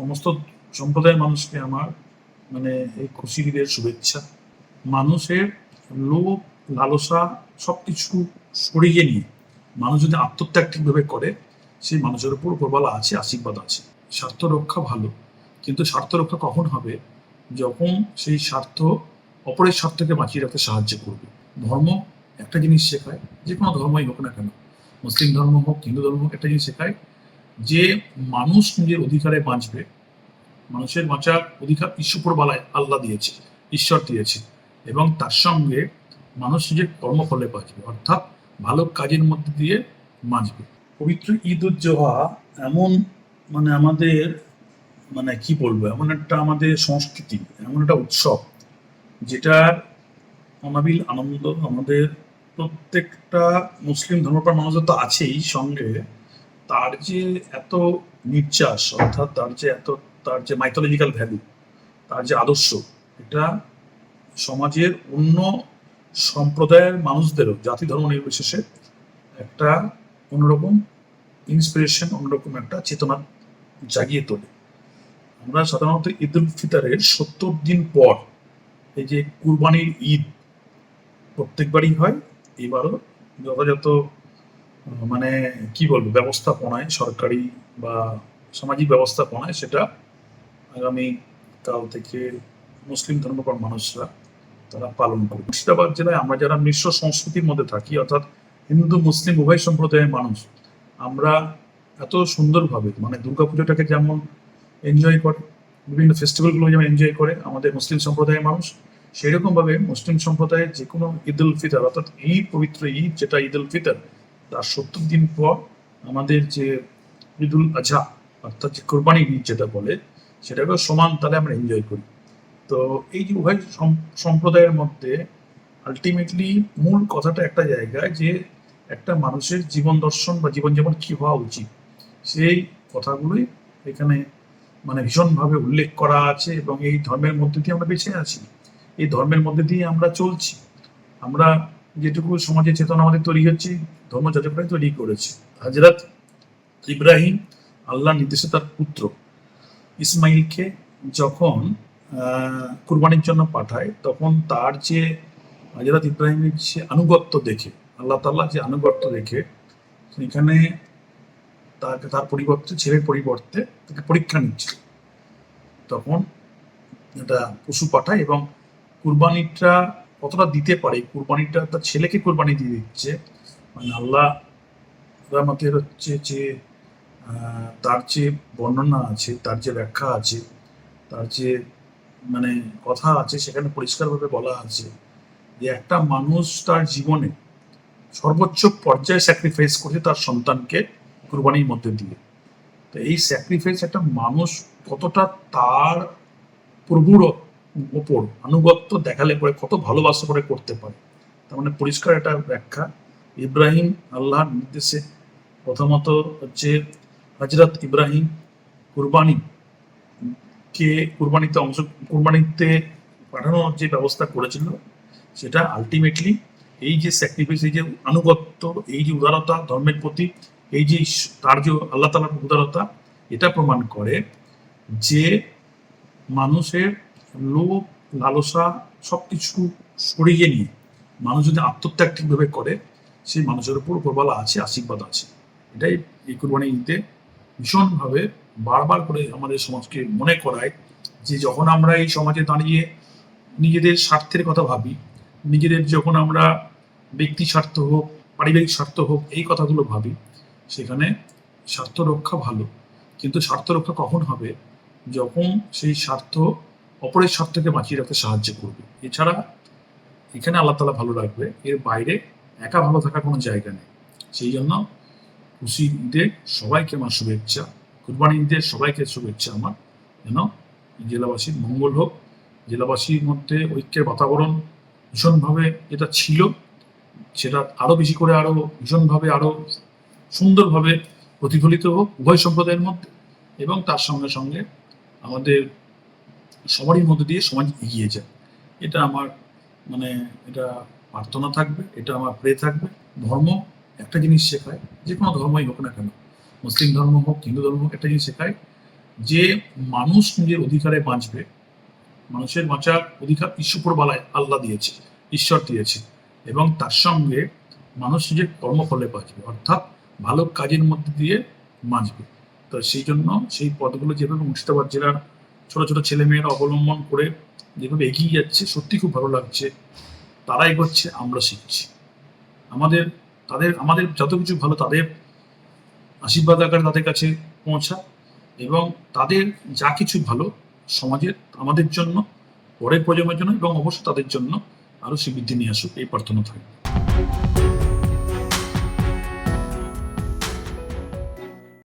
সমস্ত সম্প্রদায়ের মানুষকে আমার মানে এই খুশি ঈদের শুভেচ্ছা। মানুষের লোভ, লালসা সবকিছু সরিয়ে নিয়ে মানুষ যদি আত্মত্যাগ ঠিকভাবে করে, সেই মানুষের উপর উপরবালা আছে, আশীর্বাদ আছে। স্বার্থ রক্ষা ভালো, কিন্তু স্বার্থ রক্ষা কখন হবে? যখন সেই স্বার্থ অপরের স্বার্থকে বাঁচিয়ে রাখতে সাহায্য করবে। ধর্ম একটা জিনিস শেখায়, যে কোনো ধর্মই হোক না কেন। মুসলিম ধর্ম হোক, হিন্দু ধর্ম হোক, একটা জিনিস শেখায় যে মানুষ নিজের অধিকারে বাঁচবে, মানুষের বাঁচার অধিকার ঈশ্বর বালায় আল্লাহ দিয়েছে, ঈশ্বর দিয়েছে। এবং তার সঙ্গে মানুষ নিজের কর্মফলে বাঁচবে, অর্থাৎ ভালো কাজের মধ্যে দিয়ে বাঁচবে। পবিত্র ঈদ উজ্জোহা এমন মানে আমাদের মানে কি বলব, এমন একটা আমাদের সংস্কৃতি, এমন একটা উৎসব যেটার অনাবিল আনন্দ আমাদের প্রত্যেকটা মুসলিম ধর্মপ্রাণ মানুষের তো আছেই সঙ্গে। তার যে এত নির্যাস, অর্থাৎ তার যে এত, তার যে মাইথোলজিক্যাল ভ্যালু তার যে আদর্শ, এটা সমাজের অন্য সম্প্রদায়ের মানুষদেরও, জাতি, ধর্ম নির্বিশেষে একটা অন্যরকম ইন্সপিরেশন অন্যরকম একটা চেতনা জাগিয়ে তোলে। আমরা সাধারণত ঈদ উল ফিতরের সত্তর দিন পর এই যে কুরবানির ঈদ প্রত্যেকবারই হয়। এবারও যথাযথ মানে কি বলব, ব্যবস্থাপনায়, সরকারি বা সামাজিক ব্যবস্থাপনায় সেটা আগামী কাল থেকে মুসলিম ধর্মপ্রাণ মানুষরা তারা পালন করবে। মুর্শিদাবাদ জেলায় আমরা যারা মিশ্র সংস্কৃতির মধ্যে থাকি, অর্থাৎ হিন্দু, মুসলিম, উভয় সম্প্রদায়ের মানুষ, আমরা এত সুন্দরভাবে মানে দুর্গাপুজোটাকে যেমন এনজয় করে, বিভিন্ন ফেস্টিভ্যালগুলো যেমন এনজয় করে আমাদের মুসলিম সম্প্রদায়ের মানুষ সেই রকম ভাবে মুসলিম সম্প্রদায়ের যে কোনো ঈদ উল ফিতর, অর্থাৎ এই পবিত্র ঈদ যেটা ঈদ উল ফিতর তার সত্তর দিন পর আমাদের যে ঈদ উল আজহা, অর্থাৎ যে কোরবানি ঈদ যেটা বলে, সেটাকেও সমান তালে আমরা এনজয় করি। তো এই যে উভয় সম- সম্প্রদায়ের মধ্যে আলটিমেটলি মূল কথাটা একটা জায়গায় যে একটা মানুষের জীবন দর্শন বা জীবনযাপন কি হওয়া উচিত, সেই কথাগুলোই এখানে মানে ভীষণভাবে উল্লেখ করা আছে এবং এই ধর্মের মধ্যে দিয়ে আমরা বেঁচে আছি। এই ধর্মের মধ্যে দিয়ে আমরা চলছি। আমরা যেটুকু সমাজের চেতনা আমাদের তৈরি হচ্ছে, ধর্ম যাজকরাই তৈরি করেছে। হাজরাত ইব্রাহিম আল্লাহ নির্দেশে তার পুত্র। ইসমাইলকে যখন কুরবানির জন্য পাঠায়, তখন তার যে হাজরাত ইব্রাহিমের যে আনুগত্য দেখে, আল্লাহ তাল্লাহ যে আনুগত্য দেখে এখানে তাকে, তার পরিবর্তে, ছেলের পরিবর্তে তাকে পরীক্ষা নিচ্ছে। তখন এটা পশু পাঠায় এবং কুরবানিটা কতটা দিতে পারে? কুরবানিটা তার ছেলেকে কুরবানি দিয়ে দিচ্ছে। মানে আল্লাহ আমাদের হচ্ছে যে তার যে বর্ণনা আছে, তার যে ব্যাখ্যা আছে, তার যে মানে কথা আছে, সেখানে পরিষ্কারভাবে বলা আছে যে একটা মানুষ তার জীবনে সর্বোচ্চ পর্যায়ে স্যাক্রিফাইস করছে তার সন্তানকে কুরবানির মধ্যে দিয়ে। তো এই স্যাক্রিফাইস একটা মানুষ কতটা তার প্রভুর ওপর আনুগত্য দেখালে পরে কত ভালোবাসা করে করতে পারে। তার মানে পরিষ্কার একটা ব্যাখ্যা। ইব্রাহিম আল্লাহর নির্দেশে প্রথমত হচ্ছে হজরত ইব্রাহিম কুরবানি, কে কুরবানিতে অংশ, কুরবানিতে পাঠানোর যে ব্যবস্থা করেছিল, সেটা আলটিমেটলি এই যে স্যাক্রিফাইস এই যে আনুগত্য, এই যে উদারতা ধর্মের প্রতি, এই যে তার যে আল্লাহ তালার উদারতা, এটা প্রমাণ করে যে মানুষের লোভ, লালসা, সবকিছু সরিয়ে নিয়ে মানুষ যদি আত্মত্যাগ ঠিকভাবে করে, সেই মানুষের উপর উপরবালা আছে, আশীর্বাদ আছে। এটাই এই কুরবানি ঈদে ভীষণভাবে বারবার করে আমাদের সমাজকে মনে করায় যে যখন আমরা এই সমাজে দাঁড়িয়ে নিজেদের স্বার্থের কথা ভাবি, নিজেদের যখন আমরা ব্যক্তি স্বার্থ হোক, পারিবারিক স্বার্থ হোক, এই কথাগুলো ভাবি, সেখানে স্বার্থ রক্ষা ভালো। কিন্তু স্বার্থ রক্ষা কখন হবে? যখন সেই স্বার্থ অপরের সব থেকে বাঁচিয়ে রাখতে সাহায্য করবে। এছাড়া এখানে আল্লাহ তালা ভালো রাখবে। এর বাইরে একা ভালো থাকার কোনো জায়গা নেই। সেই জন্য খুশি ঈদে সবাইকে আমার শুভেচ্ছা, কুরবানি ঈদে সবাইকে শুভেচ্ছা আমার। যেন জেলাবাসীর মঙ্গল হোক। জেলাবাসীর মধ্যে ঐক্যের বাতাবরণ ভীষণভাবে যেটা ছিল, সেটা আরও বেশি করে আরও ভীষণভাবে আরও সুন্দরভাবে প্রতিফলিত হোক উভয় সম্প্রদায়ের মধ্যে। এবং তার সঙ্গে সঙ্গে আমাদের সবারই মধ্যে দিয়ে সমাজ এগিয়ে যায়। এটা আমার মানে এটা প্রার্থনা থাকবে, এটা আমার প্রে থাকবে। ধর্ম একটা জিনিস শেখায়, যে কোনো ধর্মই হোক না কেন। মুসলিম ধর্ম হোক, হিন্দু ধর্ম হোক, একটা জিনিস শেখায়, যে মানুষ নিজের অধিকারে বাঁচবে, মানুষের বাঁচার অধিকার ঈশ্বরবালায় আল্লাহ দিয়েছে, ঈশ্বর দিয়েছে। এবং তার সঙ্গে মানুষ নিজের কর্মফলে বাঁচবে, অর্থাৎ ভালো কাজের মধ্যে দিয়ে বাঁচবে। তো সেই জন্য সেই পদগুলো যেভাবে মুর্শিদাবাদ জেলার ছোট ছোট ছেলেমেয়েরা অবলম্বন করে যেভাবে এগিয়ে যাচ্ছে, সত্যি খুব ভালো লাগছে। তারা এগোচ্ছে আমরা শিখছি। আমাদের, তাদের, আমাদের যত কিছু ভালো, তাদের আশীর্বাদ আকারে তাদের কাছে পৌঁছা এবং তাদের যা কিছু ভালো সমাজের, আমাদের জন্য, পরের প্রজন্মের জন্য এবং অবশ্যই তাদের জন্য আরও শ্রীবৃদ্ধি নিয়ে আসুক, এই প্রার্থনা থাকবে।